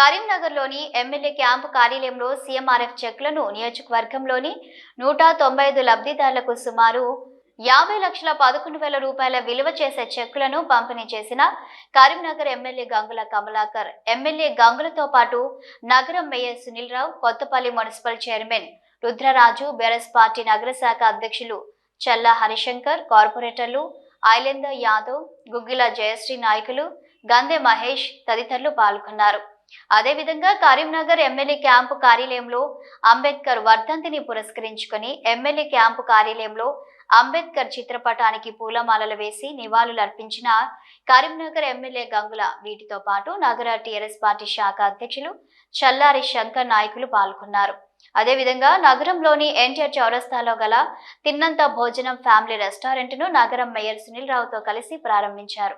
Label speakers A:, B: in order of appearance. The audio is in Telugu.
A: కరీంనగర్లోని ఎమ్మెల్యే క్యాంపు కార్యాలయంలో సీఎంఆర్ఎఫ్ చెక్లను నియోజకవర్గంలోని నూట తొంభై ఐదు లబ్ధిదారులకు సుమారు యాభై లక్షల పదకొండు వేల రూపాయల విలువ చేసే చెక్కులను పంపిణీ చేసిన కరీంనగర్ ఎమ్మెల్యే గంగుల కమలాకర్ ఎమ్మెల్యే గంగులతో పాటు నగరం mayor Sunil Rao Kothapalli municipal chairman Rudraraju BRS party నగర శాఖ అధ్యక్షులు చల్లా హరిశంకర్ కార్పొరేటర్లు ఐలేందర్ యాదవ్ గుగ్గిల జయశ్రీ నాయకులు గందే మహేష్ తదితరులు పాల్గొన్నారు. అదేవిధంగా కరీంనగర్ ఎమ్మెల్యే క్యాంపు కార్యాలయంలో అంబేద్కర్ వర్ధంతిని పురస్కరించుకుని ఎమ్మెల్యే క్యాంపు కార్యాలయంలో అంబేద్కర్ చిత్రపటానికి పూలమాలలు వేసి నివాళులు అర్పించిన కరీంనగర్ ఎమ్మెల్యే గంగుల వీటితో పాటు నగర టీఆర్ఎస్ పార్టీ శాఖ అధ్యక్షులు చల్లారి శంకర్ నాయకులు పాల్గొన్నారు. అదేవిధంగా నగరంలోని ఎన్టీఆర్ చౌరస్తాలో గల తిన్నంత భోజనం ఫ్యామిలీ రెస్టారెంట్ను నగరం మేయర్ సునీల్ రావుతో కలిసి ప్రారంభించారు.